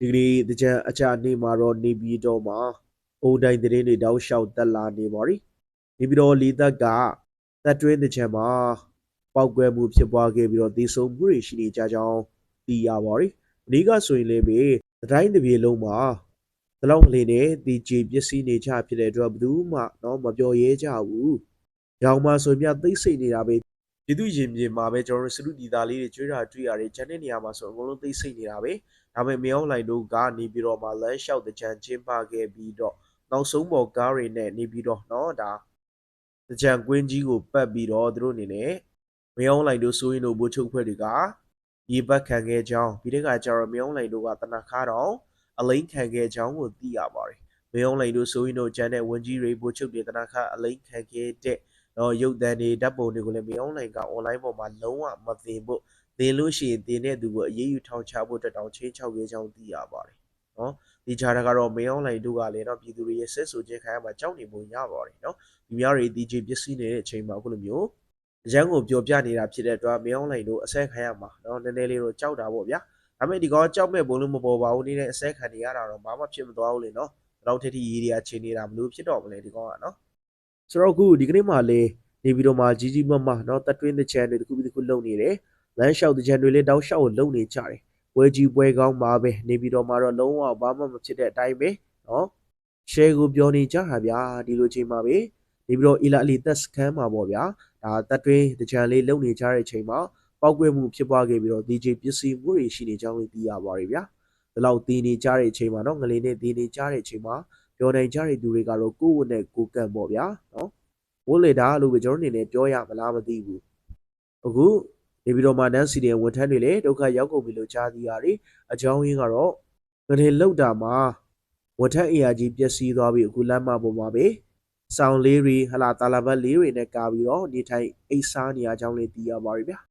ဒီကနေ့တကြံအကြနေ့မှာတော့နေပြည်တော်မှာအုံတိုင်းသတင်းတွေတောက်လျှောက်တက်လာနေပါပြီနေပြည်တော်လေးသက်ကတပ်တွင်းတကြံမှာပောက်ကွဲမှုဖြစ်ပွားခဲ့ပြီးတော့ဒေဆုံမှုတွေရှိနေကြကြောင်းသိရပါပြီအနည်းကဆိုရင်လည်းပဲတိုင်းတစ်ပြေလုံးမှာဒီလောက်ကလေးနဲ့ဒီကြည်ပစ္စည်းနေကြဖြစ်တဲ့အတွက်ဘယ်သူမှတော့မပြောရဲကြဘူးရောင်မဆိုပြသိမ့်စိတ်နေတာပဲ ဒီသူရင်ပြင်မှာပဲကျွန်တော်တို့စလူဒီသားလေးတွေကျွေးတာတွေ့ရတယ်ဂျန်တဲ့နေရာမှာဆိုအကုန်လုံးသိမ့်စိတ်နေတာပဲ ဒါပေမဲ့မြောင်းလိုင်တို့ကနေပြီးတော့မှလမ်းလျှောက်တကြံချင်းပခဲ့ပြီးတော့နောက်ဆုံးပေါ်ကားတွေနဲ့နေပြီးတော့เนาะဒါတကြံကွင်းကြီးကိုပတ်ပြီးတော့သူတို့အနေနဲ့မြောင်းလိုင်တို့ဆိုရင်တို့ဘိုးချုပ်ဖွဲ့တွေကရေပတ်ခံခဲ့ကြောင်းပြီးတဲ့အခါကျတော့မြောင်းလိုင်တို့ကတနခါတော့အလိန်ခံခဲ့ကြောင်းကိုသိရပါတယ်မြောင်းလိုင်တို့ဆိုရင်တို့ဂျန်တဲ့ဝန်ကြီးတွေဘိုးချုပ်တွေတနခါအလိန်ခံခဲ့တဲ့ တော့ရုပ်သံတွေဓာတ်ပုံတွေကိုလည်းမြောင်းလိုင်က online ပေါ်မှာလုံးဝမသိဖို့သင်လို့ရှိရင်သင်တဲ့သူကိုအရေးယူထောင်ချဖို့အတွက်တောင်ချင်းချောက်ခဲ့ကြောင်းသိရပါတယ်။နော်ဒီဂျာတာကတော့မင်းအောင်လိုင်တို့ကလည်းတော့ပြည်သူတွေရဲ့ဆက်ဆိုခြင်းခံရမှာကြောက်နေပုံရပါတယ်နော်။ဒီများတွေ DJ ပစ္စည်းနေတဲ့အချိန်မှာအခုလိုမျိုးအရန်ကိုပျော်ပြနေတာဖြစ်တဲ့အတွက်မင်းအောင်လိုင်တို့အဆက်ခံရမှာနော်နည်းနည်းလေးတော့ကြောက်တာပေါ့ဗျာ။ဒါပေမဲ့ဒီကောင်ကြောက်မဲ့ဘုံလို့မပေါ်ပါဘူးနေတဲ့အဆက်ခံနေရတာတော့ဘာမှဖြစ်မသွားဘူးလေနော်။တော့ထက်ထရီရီယာချိန်နေတာမလို့ဖြစ်တော့မလဲဒီကောင်ကနော်။ ဆိုတော့အခုဒီကနေ့မှလည်းနေပြီးတော့မှကြီးကြီးမမနော်တက်တွင်းတဲ့ချန်တွေတစ်ခုပြီးတစ်ခုလုံနေတယ်။လမ်းလျှောက်တကြံတွေလည်းတောက်လျှောက်ကိုလုံနေကြတယ်။ပွဲကြီးပွဲကောင်းပါပဲနေပြီးတော့မှတော့လုံးဝဘာမှမဖြစ်တဲ့အတိုင်းပဲနော်။ share ကိုပြောနေကြတာဗျာဒီလိုချိန်မှာပဲနေပြီးတော့အီလာအလီတက်စကန်မှာပေါ့ဗျာဒါတက်တွင်းတကြံလေးလုံနေကြတဲ့ချိန်မှာပောက်ကွဲမှုဖြစ်ပွားခဲ့ပြီးတော့ DJ ပစ္စည်းမှုတွေရှိနေကြောင်းလည်းသိရပါတယ်ဗျာ။ဒီလောက်တည်နေကြတဲ့ချိန်မှာနော်ငလေးနဲ့တည်နေကြတဲ့ချိန်မှာ ပြောနိုင်ကြတဲ့သူတွေကတော့ကိုယ့်ဝတ်နဲ့ကိုယ်ကန့်ပေါ့ဗျာနော်။ဝတ်လေတာလို့ပဲကျွန်တော်အနေနဲ့ပြောရမလားမသိဘူး။အခုနေပြည်တော်မှာနန်းစီတဲ့ဝန်ထမ်းတွေလည်းဒုက္ခရောက်ကုန်ပြီလို့ကြားသိရတယ်။အကြောင်းရင်းကတော့ငရေလောက်တာမှာဝန်ထမ်းအရာကြီးပျက်စီးသွားပြီးအခုလမ်းမပေါ်မှာပဲဆောင်းလေးတွေဟလာတာလာဘတ်လေးတွေနဲ့ကာပြီးတော့နေထိုင်အိတ်စားနေရကြောင်းလည်းသိရပါပြီဗျာ